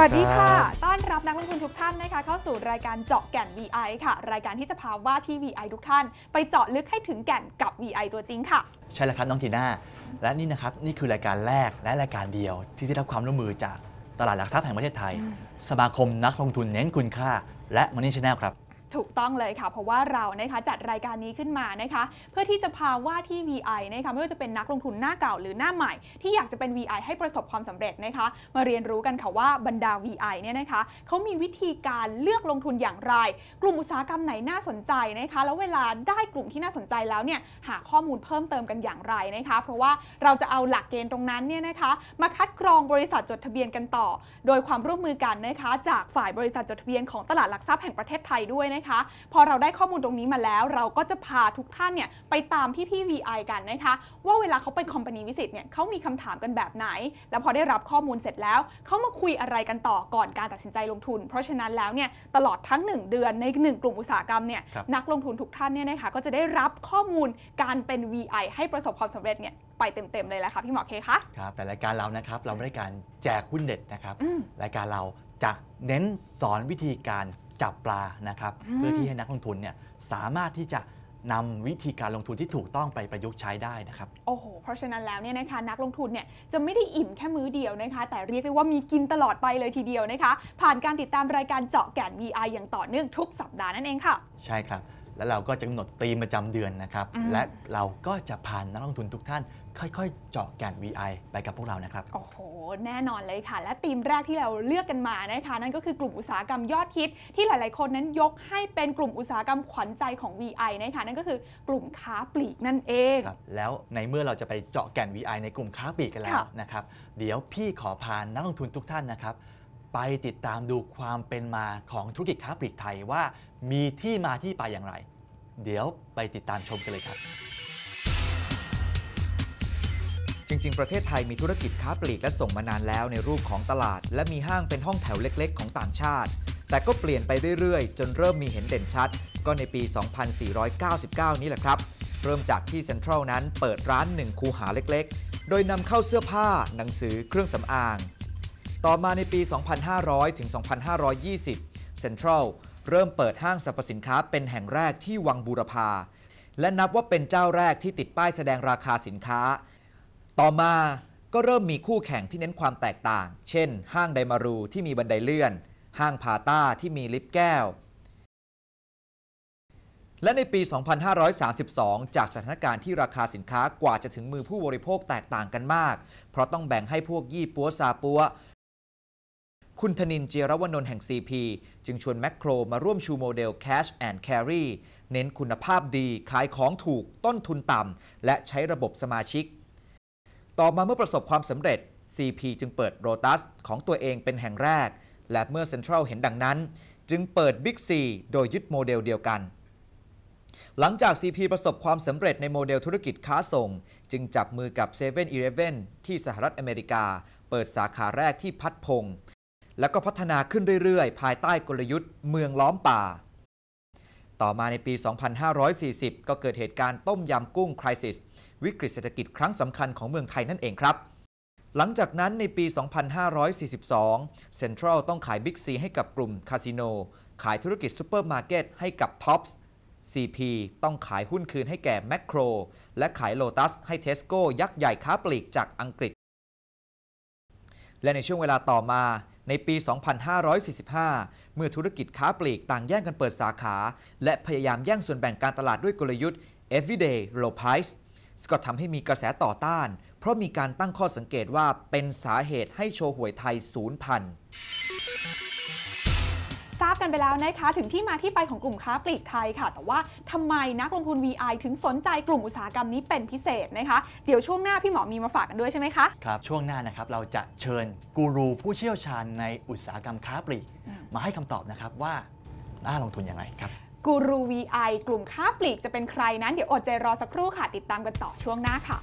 สวัสดีค่ะ ต้อนรับนักลงทุนทุกท่านนะคะเข้าสู่รายการเจาะแก่น VI ค่ะ รายการที่จะพาว่าที่ VI ทุกท่าน ไปเจาะลึกให้ถึงแก่นกับ VI ตัวจริงค่ะ ใช่แล้วครับน้องทีน่า และนี่นะครับนี่คือรายการแรกและรายการเดียว ที่ได้รับความร่วมมือจากตลาดหลักทรัพย์แห่งประเทศไทย สมาคมนักลงทุนเน้นคุณค่า และ Money Channel ครับ ถูกต้องเลยค่ะ เพราะว่าเรานะคะจัดรายการนี้ขึ้นมานะคะ เพื่อที่จะพาว่าที่ VI นะคะไม่ว่าจะเป็นนักลงทุนหน้าเก่าหรือหน้าใหม่ ที่อยากจะเป็น VI ให้ประสบความสำเร็จนะคะ มาเรียนรู้กันค่ะว่าบรรดา VI เนี่ยนะคะเขามีวิธีการเลือกลงทุนอย่างไร กลุ่มอุตสาหกรรมไหนน่าสนใจนะคะ แล้วเวลาได้กลุ่มที่น่าสนใจแล้วเนี่ยหาข้อมูลเพิ่มเติมกันอย่างไรนะคะ เพราะว่าเราจะเอาหลักเกณฑ์ตรงนั้นเนี่ยนะคะ มาคัดกรองบริษัทจดทะเบียนกันต่อ โดยความร่วมมือกันนะคะ จากฝ่ายบริษัทจดทะเบียนของตลาดหลักทรัพย์แห่งประเทศไทยด้วยนะคะ พอเราได้ข้อมูลตรงนี้มาแล้ว เราก็จะพาทุกท่านเนี่ยไปตามพี่พี่ VI กันนะคะ ว่าเวลาเขาไปคอมพานีวิสิตเนี่ยเขามีคำถามกันแบบไหน แล้วพอได้รับข้อมูลเสร็จแล้วเขามาคุยอะไรกันต่อก่อนการตัดสินใจลงทุน เพราะฉะนั้นแล้วเนี่ยตลอดทั้ง 1 เดือนใน 1 กลุ่มอุตสาหกรรมเนี่ยครับนักลงทุนทุกท่านเนี่ยนะคะก็จะได้รับข้อมูลการเป็น VI ให้ประสบความสำเร็จเนี่ยไปเต็มๆเลยแหละค่ะพี่หมอเคคะครับแต่รายการเรานะครับเราไม่ได้การแจกหุ้นเด็ดนะครับอืมรายการเราจะเน้นสอนวิธีการ จับปลานะครับอืมเพื่อที่ให้นักลงทุนเนี่ยสามารถที่จะนำวิธีการลงทุนที่ถูกต้องไปประยุกต์ใช้ได้นะครับโอ้โหเพราะฉะนั้นแล้วเนี่ยนะคะนักลงทุนเนี่ยจะไม่ได้อิ่มแค่มื้อเดียวนะคะ แต่เรียกได้ว่ามีกินตลอดไปเลยทีเดียวนะคะ ผ่านการติดตามรายการเจาะแก่น VI อย่างต่อเนื่องทุกสัปดาห์นั่นเองค่ะ ใช่ครับ แล้วเราก็จะกำหนดธีมประจำเดือนนะครับอืมและเราก็จะพานักลงทุนทุกท่าน ค่อยๆ เจาะแก่น VI ไปกับพวกเรานะครับ โอ้โห แน่นอนเลยค่ะ และธีมแรกที่เราเลือกกันมานะคะ นั่นก็คือกลุ่มอุตสาหกรรมยอดฮิต ที่หลายๆ คนนั้นยกให้เป็นกลุ่มอุตสาหกรรมขวัญใจของ VI นะคะนั่นก็คือกลุ่มค้าปลีกนั่นเองครับแล้วในเมื่อเราจะไปเจาะแก่น VI ในกลุ่มค้าปลีกกันแล้วค่ะนะครับเดี๋ยวพี่ขอพานักลงทุนทุกท่านนะครับไปติดตามดูความเป็นมาของธุรกิจค้าปลีกไทยว่ามีที่มาที่ไปอย่างไร เดี๋ยวไปติดตามชมกันเลยครับจ ริง ๆ ประเทศไทยมีธุรกิจค้าปลีกและส่งมานานแล้วในรูปของตลาด และมีห้างเป็นห้องแถวเล็ก ๆ ของต่างชาติ แต่ก็เปลี่ยนไปเรื่อย ๆ จนเริ่มมีเห็นเด่นชัด ก็ในปี 2499 นี้แหละครับ เริ่มจากที่เซ็นทรัลนั้นเปิดร้านหนึ่งคูหาเล็ก ๆ โดยนำเข้าเสื้อผ้า หนังสือ เครื่องสำอาง ต่อมาในปี 2500 ถึง 2520 เซ็นทรัลเริ่มเปิดห้างสรรพสินค้าเป็นแห่งแรกที่วังบูรพา และนับว่าเป็นเจ้าแรกที่ติดป้ายแสดงราคาสินค้า ต่อมาก็เริ่มมีคู่แข่งที่เน้นความแตกต่าง เช่น ห้างไดมารูที่มีบันไดเลื่อน ห้างพาต้าที่มีลิฟต์แก้ว และในปี 2532 จากสถานการณ์ที่ราคาสินค้ากว่าจะถึงมือผู้บริโภคแตกต่างกันมาก เพราะต้องแบ่งให้พวกยี่ปัวซาปัว คุณธนินท์เจรวนนท์แห่ง CP จึงชวนแมคโครมาร่วมชูโมเดล Cash and Carry เน้นคุณภาพดี ขายของถูก ต้นทุนต่ำ และใช้ระบบสมาชิก ต่อมาเมื่อประสบความสำเร็จ CP จึงเปิด Rotus ของตัวเองเป็นแห่งแรก และเมื่อ Central เห็นดังนั้น จึงเปิด Big C โดยยึดโมเดลเดียวกัน หลังจาก CP ประสบความสำเร็จในโมเดลธุรกิจค้าส่ง จึงจับมือกับ7 e เ e ่ e อที่สหรัฐอเมริกา เปิดสาขาแรกที่พัดพง แล้วก็พัฒนาขึ้นเรื่อยๆ ภายใต้กลยุทธ์เมืองล้อมป่า ต่อมาในปี 2540 ก็เกิดเหตุการณ์ต้มยำกุ้งคริสิสวิกฤตเศรษฐกิจครั้งสำคัญของเมืองไทยนั่นเองครับ หลังจากนั้นในปี 2542 Central ต้องขาย Big C ให้กับกลุ่มคาสิโน ขายธุรกิจซูเปอร์มาร์เก็ตให้กับ Tops CP ต้องขายหุ้นคืนให้แก่ Macro และขาย Lotus ให้ Tesco ยักษ์ใหญ่ค้าปลีกจากอังกฤษ และในช่วงเวลาต่อมา ในปี 2545 เมื่อธุรกิจค้าปลีกต่างแย่งกันเปิดสาขา และพยายามแย่งส่วนแบ่งการตลาดด้วยกลยุทธ์ everyday low price ก็ทำให้มีกระแสต่อต้าน เพราะมีการตั้งข้อสังเกตว่าเป็นสาเหตุให้โชว์หวยไทยศูนย์พัน ทราบกันไปแล้วนะคะถึงที่มาที่ไปของกลุ่มค้าปลีกไทยค่ะ แต่ว่าทำไมนักลงทุน VI ถึงสนใจกลุ่มอุตสาหกรรมนี้เป็นพิเศษนะคะ เดี๋ยวช่วงหน้าพี่หมอมีมาฝากกันด้วยใช่ไหมคะ ครับ ช่วงหน้านะครับเราจะเชิญกูรูผู้เชี่ยวชาญในอุตสาหกรรมค้าปลีกอืมมาให้คำตอบนะครับว่าน่าลงทุนอย่างไรครับกูรู VI กลุ่มค้าปลีกจะเป็นใครนั้นเดี๋ยวอดใจรอสักครู่ค่ะติดตามกันต่อช่วงหน้าค่ะ